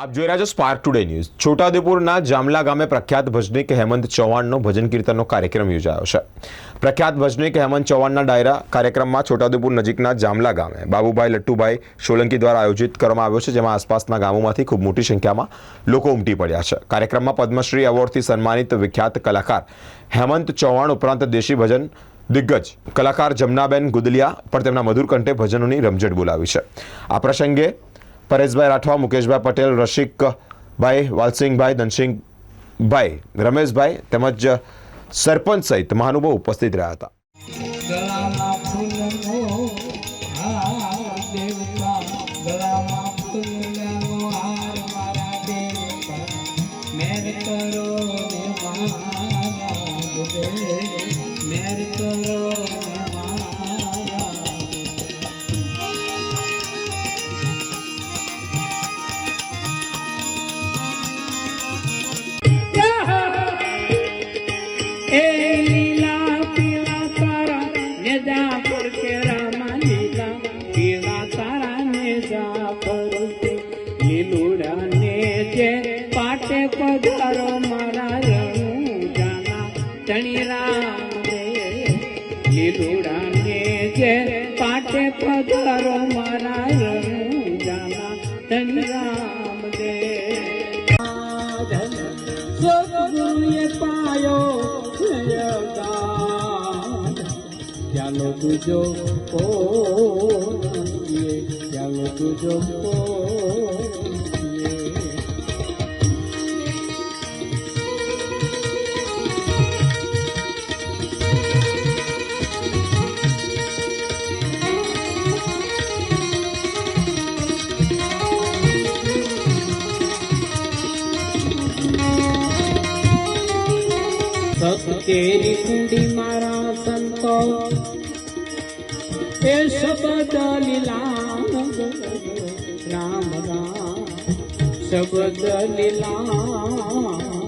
આપ જોઈ રહ્યા છો સ્પાર્ક ટુડે ન્યૂઝ છોટાઉદેપુરના જામલા ગામે પ્રખ્યાત ભજનિક હેમંત ચૌહાણનો ભજન કીર્તનનો કાર્યક્રમ યોજાયો છે. પ્રખ્યાત ભજનિક હેમંત ચૌહાણના ડાયરા કાર્યક્રમમાં છોટાઉદેપુર નજીકના જામલા ગામે બાબુભાઈ લટ્ટુભાઈ સોલંકી દ્વારા આયોજિત કરવામાં આવ્યો છે, જેમાં આસપાસના ગામોમાંથી ખૂબ મોટી સંખ્યામાં લોકો ઉમટી પડ્યા છે. કાર્યક્રમમાં પદ્મશ્રી એવોર્ડથી સન્માનિત વિખ્યાત કલાકાર હેમંત ચૌહાણ ઉપરાંત દેશી ભજન દિગ્ગજ કલાકાર જમનાબેન ગુદલિયા પર તેમના મધુર કંઠે ભજનોની રમઝટ બોલાવી છે. આ પ્રસંગે પરેશભાઈ રાઠવા, મુકેશભાઈ પટેલ, રસિકભાઈ વાલસિંહભાઈ, ધનસિંહભાઈ, રમેશભાઈ તેમજ સરપંચ સહિત મહાનુભાવ ઉપસ્થિત રહ્યા હતા. મેર કરો પાટે પધારો મારા રણુ જાના ધણી ચાલો તુજો પોઈએ ચાલો તુજો પોઈએ સત્યેરી કુંડી મારા સંતો એ શબ્દ લીલા રામ રામ શબ્દ લીલા